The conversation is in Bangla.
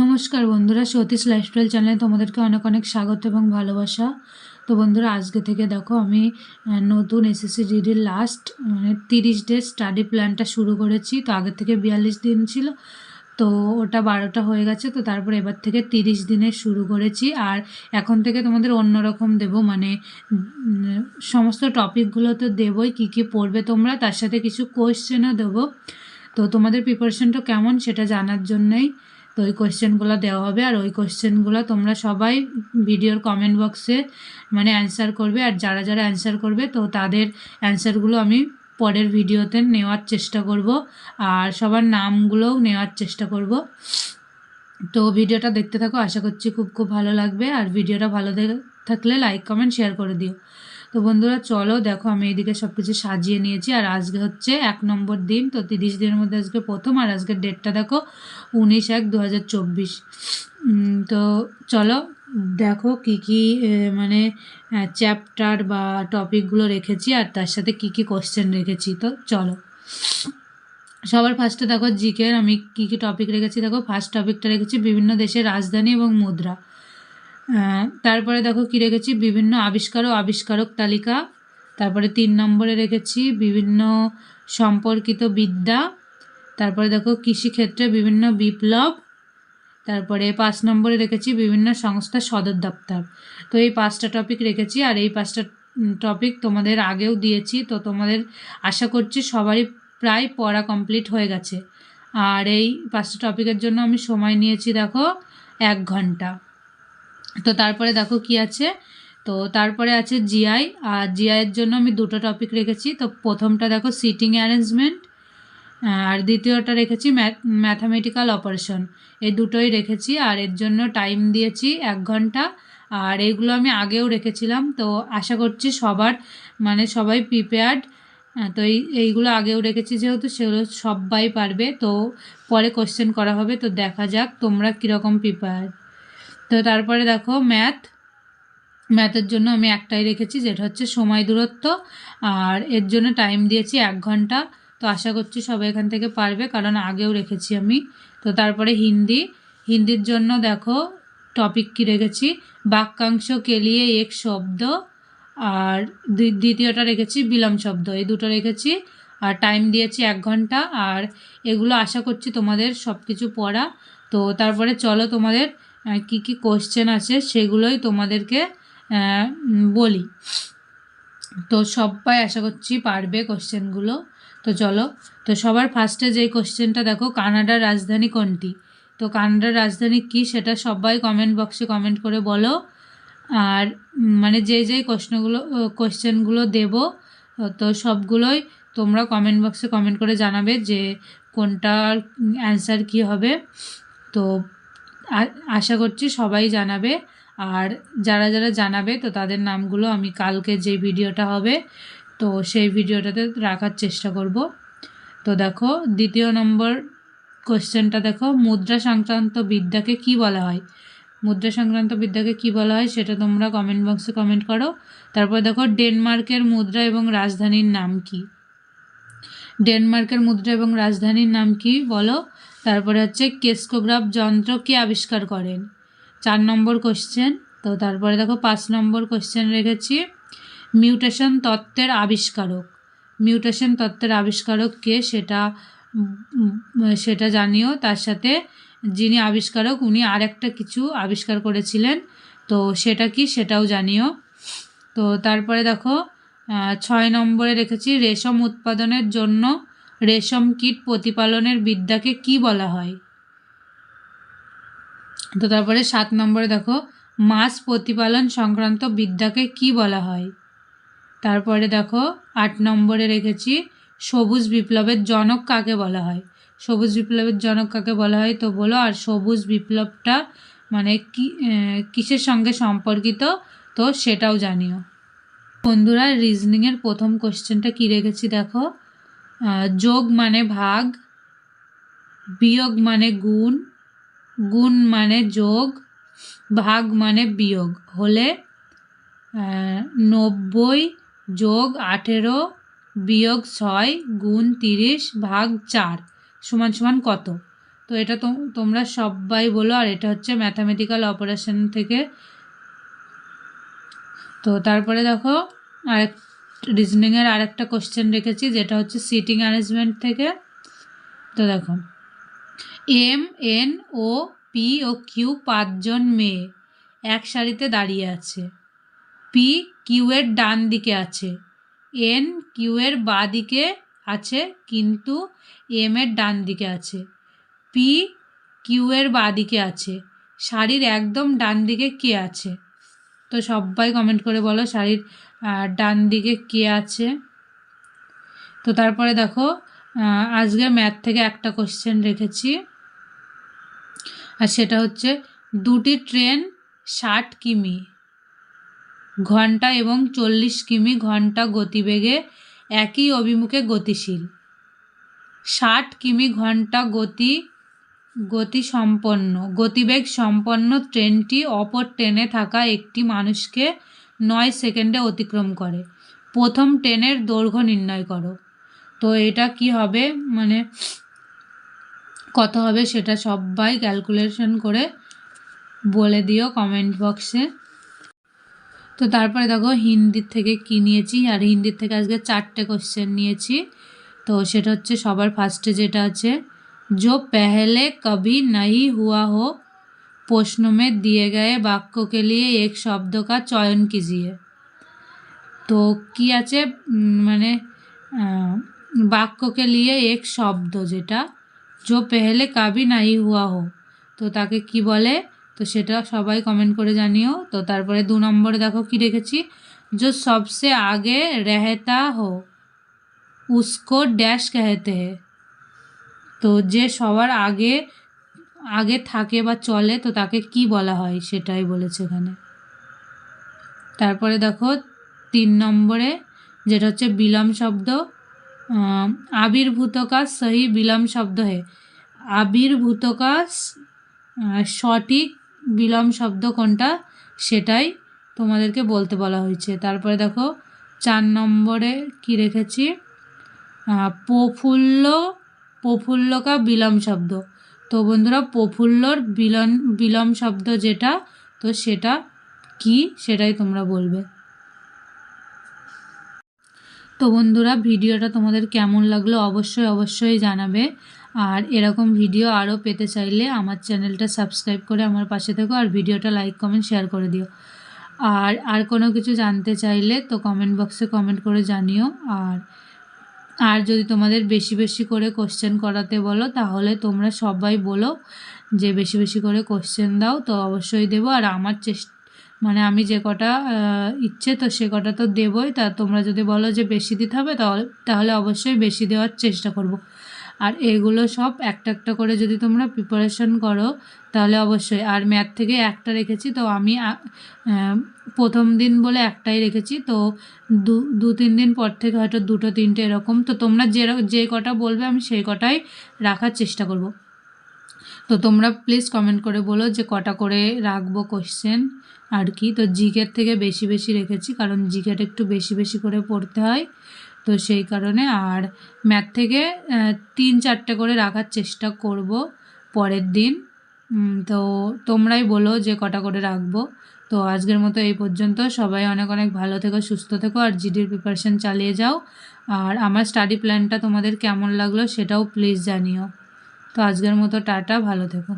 নমস্কার বন্ধুরা, সতীশ লাইফস্টাইল চ্যানেলে তোমাদেরকে অনেক অনেক স্বাগত এবং ভালোবাসা। তো বন্ধুরা, আজকে থেকে দেখো, আমি নতুন এসএসসি জিডির লাস্ট মানে তিরিশ ডে স্টাডি প্ল্যানটা শুরু করেছি। তো আগের থেকে বিয়াল্লিশ দিন ছিল, তো ওটা বারোটা হয়ে গেছে, তো তারপরে এবার থেকে তিরিশ দিনের শুরু করেছি। আর এখন থেকে তোমাদের অন্যরকম দেবো মানে সমস্ত টপিকগুলো তো দেবই, কী কী পড়বে তোমরা, তার সাথে কিছু কোয়েশ্চেনও দেবো। তো তোমাদের প্রিপারেশনটা কেমন সেটা জানার জন্যই তো ওই কোয়েশ্চেনগুলো দেওয়া হবে। আর ওই কোয়েশ্চেনগুলো তোমরা সবাই ভিডিওর কমেন্ট বক্সে মানে অ্যান্সার করবে। আর যারা যারা অ্যান্সার করবে, তো তাদের অ্যান্সারগুলো আমি পরের ভিডিওতে নেওয়ার চেষ্টা করব। আর সবার নামগুলোও নেওয়ার চেষ্টা করব। তো ভিডিওটা দেখতে থাকো। আশা করছি খুব খুব ভালো লাগবে। আর ভিডিওটা ভালো থাকলে লাইক কমেন্ট শেয়ার করে দিও। তো বন্ধুরা, চলো দেখো, আমি এদিকে সব কিছু সাজিয়ে নিয়েছি। আর আজকে হচ্ছে এক নম্বর দিন, তো তিরিশ দিনের মধ্যে আজকে প্রথম, আর আজকের ডেটটা দেখো, উনিশ এক দু তো চলো, দেখো কি কি মানে চ্যাপ্টার বা টপিকগুলো রেখেছি, আর তার সাথে কি কি কোশ্চেন রেখেছি, তো চলো। সবার ফার্স্টে দেখো জিকের আমি কি কি টপিক রেখেছি, দেখো ফার্স্ট টপিকটা রেখেছি, বিভিন্ন দেশের রাজধানী এবং মুদ্রা। তারপরে দেখো কি রেখেছি? বিভিন্ন আবিষ্কার ও আবিষ্কারক তালিকা। তারপরে তিন নম্বরে রেখেছি বিভিন্ন সম্পর্কিত বিদ্যা। তারপরে দেখো কৃষিক্ষেত্রে বিভিন্ন বিপ্লব। তারপরে পাঁচ নম্বরে রেখেছি বিভিন্ন সংস্থার সদর দপ্তর। তো এই পাঁচটা টপিক রেখেছি আর এই পাঁচটা টপিক তোমাদের আগেও দিয়েছি। তো তোমাদের আশা করছি সবারই প্রায় পড়া কমপ্লিট হয়ে গেছে। আর এই পাঁচটা টপিকের জন্য আমি সময় নিয়েছি দেখো এক ঘণ্টা। তো তারপরে দেখো কি আছে? তো তারপরে আছে জিআই আর জিআইয়ের জন্য আমি দুটো টপিক রেখেছি। তো প্রথমটা দেখো সিটিং অ্যারেঞ্জমেন্ট আর দ্বিতীয়টা রেখেছি ম্যাথামেটিক্যাল অপারেশন এই দুটোই রেখেছি, আর এর জন্য টাইম দিয়েছি এক ঘণ্টা। আর এইগুলো আমি আগেও রেখেছিলাম, তো আশা করছি সবার মানে সবাই প্রিপেয়ার্ড তো এই, এইগুলো আগেও রেখেছি যেহেতু, সেগুলো সবাই পারবে। তো পরে কোশ্চেন করা হবে, তো দেখা যাক তোমরা কীরকম প্রিপেয়ার তো তারপরে দেখো ম্যাথ। ম্যাথের জন্য আমি একটাই রেখেছি, যেটা হচ্ছে সময় দূরত্ব। আর এর জন্য টাইম দিয়েছি এক ঘণ্টা। তো আশা করছি সবাই এখান থেকে পারবে, কারণ আগেও রেখেছি আমি। তো তারপরে হিন্দি। হিন্দির জন্য দেখো টপিক কী রেখেছি? বাক্যাংশ কেলিয়ে এক শব্দ। আর দ্বি- দ্বিতীয়টা রেখেছি বিলম শব্দ। এই দুটো রেখেছি। আর টাইম দিয়েছি এক ঘণ্টা। আর এগুলো আশা করছি তোমাদের সব কিছু পড়া। তো তারপরে চলো তোমাদের কি কি কোশ্চেন আছে সেগুলোই তোমাদেরকে বলি। তো সবাই আশা করছি পারবে কোশ্চেনগুলো তো চলো, তো সবার ফার্স্টে যেই কোশ্চেনটা দেখো, কানাডার রাজধানী কোনটি? তো কানাডার রাজধানী কি সেটা সবাই কমেন্ট বক্সে কমেন্ট করে বলো। আর মানে যে যেই প্রশ্নগুলো কোশ্চেনগুলো দেবো, তো সবগুলোই তোমরা কমেন্ট বক্সে কমেন্ট করে জানাবে যে কোনটার অ্যান্সার কি হবে। তো আশা করছি সবাই জানাবে। আর যারা যারা জানাবে, তো তাদের নামগুলো আমি কালকে যে ভিডিওটা হবে, তো সেই ভিডিওটাতে রাখার চেষ্টা করব। তো দেখো, দ্বিতীয় নম্বর কোশ্চেনটা দেখো, মুদ্রা সংক্রান্ত বিদ্যাকে কি বলা হয়? মুদ্রা সংক্রান্ত বিদ্যাকে কি বলা হয় সেটা তোমরা কমেন্ট বক্সে কমেন্ট করো। তারপর দেখো, ডেনমার্কের মুদ্রা এবং রাজধানীর নাম কি? ডেনমার্কের মুদ্রা এবং রাজধানীর নাম কি বলো? তারপরে হচ্ছে কেস্কোগ্রাফ যন্ত্র কে আবিষ্কার করেন? চার নম্বর কোশ্চেন তো তারপরে দেখো পাঁচ নম্বর কোশ্চেন রেখেছি। মিউটেশন তত্ত্বের আবিষ্কারক। মিউটেশন তত্ত্বের আবিষ্কারক কে সেটা সেটা জানিও। তার সাথে যিনি আবিষ্কারক, উনি আরেকটা কিছু আবিষ্কার করেছিলেন। তো সেটা কি সেটাও জানিও। তো তারপরে দেখো ছয় নম্বরে রেখেছি, রেশম উৎপাদনের জন্য রেশম কীট প্রতিপালনের বিদ্যাকে কি বলা হয়? তো তারপরে সাত নম্বরে দেখো, মাছ প্রতিপালন সংক্রান্ত বিদ্যাকে কি বলা হয়? তারপরে দেখো, আট নম্বরে রেখেছি, সবুজ বিপ্লবের জনক কাকে বলা হয়? সবুজ বিপ্লবের জনক কাকে বলা হয়? তো বলো, আর সবুজ বিপ্লবটা মানে কি কিসের সঙ্গে সম্পর্কিত? তো সেটাও জানিও। বন্ধুরা রিজনিংয়ের প্রথম কোশ্চেনটা কি রেখেছি দেখো যোগ মানে ভাগ, বিয়োগ মানে গুণ গুণ মানে যোগ, ভাগ মানে বিয়োগ। হলে নব্বই যোগ আঠেরো, বিয়োগ ছয়, গুণ তিরিশ, ভাগ চার, সমান সমান কত? তো এটা তোমরা সবাই বলো, আর এটা হচ্ছে ম্যাথামেটিক্যাল অপারেশন থেকে। তো তারপরে দেখো, আরেক রিজনিংয়ের আরেকটা কোশ্চেন রেখেছি, যেটা হচ্ছে সিটিং অ্যারেঞ্জমেন্ট থেকে। তো দেখো M N O P O Q পাঁচজন মেয়ে এক সারিতে দাঁড়িয়ে আছে। পি কিউ এর ডান দিকে আছে এন কিউ এর বাঁ দিকে আছে, কিন্তু এম এর ডান দিকে আছে। পি কিউ এর বাঁ দিকে আছে, শাড়ির একদম ডান দিকে কে আছে? তো সবাই কমেন্ট করে বলো, শাড়ির আহ, ডান দিকে কে আছে? তো তারপরে দেখো আজকে ম্যাথ থেকে একটা কোশ্চেন রেখেছি। আর সেটা হচ্ছে দুটি ট্রেন ষাট কিমি ঘণ্টা এবং চল্লিশ কিমি ঘণ্টা গতিবেগে একই অভিমুখে গতিশীল। ষাট কিমি ঘণ্টা গতি গতি সম্পন্ন গতিবেগ সম্পন্ন ট্রেনটি অপর ট্রেনে থাকা একটি মানুষকে নয় সেকেন্ডে অতিক্রম করে প্রথম ট্রেনের দৈর্ঘ্য নির্ণয় করো তো এটা কি হবে মানে কত হবে সেটা সবাই ক্যালকুলেশন করে বলে দিও কমেন্ট বক্সে তো তারপরে দেখো হিন্দির থেকে কি নিয়েছি আর হিন্দির থেকে আজকে চারটে কোশ্চেন নিয়েছি তো সেটা হচ্ছে সবার ফার্স্টে যেটা আছে जो पहले कभी नहीं हुआ हो प्रश्न में दिए गए वाक्य के लिए एक शब्द का चयन कीजिए তো কি আছে উম, মানে আহ, বাক্যকে লিয়ে এক শব্দ যেটা जो पहले कभी नहीं हुआ हो তো তাকে কি বলে তো সেটা সবাই কমেন্ট করে জানিও তো তারপরে দু নম্বরে দেখো কি রেখেছি जो सबसे आगे रहता हो उसको डैश कहते हैं তো যে সবার আগে আগে থাকে বা চলে তো তাকে কি বলা হয় সেটাই বলেছে এখানে। তারপরে দেখো তিন নম্বরে যেটা হচ্ছে বিলম শব্দ আহ, আবির্ভূত কাজ সহি বিলম শব্দ হে। আবির্ভূত কাজ সঠিক বিলম শব্দ কোনটা সেটাই তোমাদেরকে বলতে বলা হয়েছে। তারপরে দেখো চার নম্বরে কি রেখেছি? প্রফুল্ল প্রফুল্লকা বিলম শব্দ। তো বন্ধুরা প্রফুল্লর বিলন, বিলম শব্দ যেটা, তো সেটা কি সেটাই তোমরা বলবে। তো বন্ধুরা ভিডিওটা তোমাদের কেমন লাগল অবশ্যই অবশ্যই জানাবে। আর এরকম ভিডিও আরও পেতে চাইলে আমার চ্যানেলটা সাবস্ক্রাইব করে আমার পাশে থেকো আর ভিডিওটা লাইক, কমেন্ট, শেয়ার করে দিও। আর আর কোনো কিছু জানতে চাইলে তো কমেন্ট বক্সে কমেন্ট করে জানিও। আর আর যদি তোমাদের বেশি বেশি করে কোশ্চেন করাতে বলো, তাহলে তোমরা সবাই বলো যে বেশি বেশি করে কোশ্চেন দাও, তো অবশ্যই দেবো। আর আমার চেষ্টা মানে আমি যে কটা ইচ্ছে, তো সে কটা তো দেবোই। তা তোমরা যদি বলো যে বেশি দিতে হবে, তাহলে তাহলে অবশ্যই বেশি দেওয়ার চেষ্টা করব। আর এগুলো সব একটা একটা করে যদি তোমরা প্রিপারেশন করো, তাহলে অবশ্যই। আর ম্যাথ থেকে একটা রেখেছি, তো আমি প্রথম দিন বলে একটাই রেখেছি, তো দু দু, তিন দিন পর থেকে হয়তো দুটো, তিনটে এরকম। তো তোমরা যে যে কটা বলবে, আমি সেই কটাই রাখার চেষ্টা করব। তো তোমরা প্লিজ কমেন্ট করে বলো যে কটা করে রাখব কোশ্চেন আর কি। তো জিকের থেকে বেশি বেশি রেখেছি, কারণ জিকেটা একটু বেশি বেশি করে পড়তে হয়। তো সেই কারণে আর ম্যাথ থেকে তিন চারটে করে রাখার চেষ্টা করব পরের দিন। তো তোমরাই বলো যে কটা করে রাখব। তো আজকের মতো এই পর্যন্ত। সবাই অনেক অনেক ভালো থেকো, সুস্থ থেকো আর জিডির প্রিপারেশন চালিয়ে যাও। আর আমার স্টাডি প্ল্যানটা তোমাদের কেমন লাগল সেটাও প্লিজ জানিও। তো আজকের মতো টাটা, ভালো থেকো।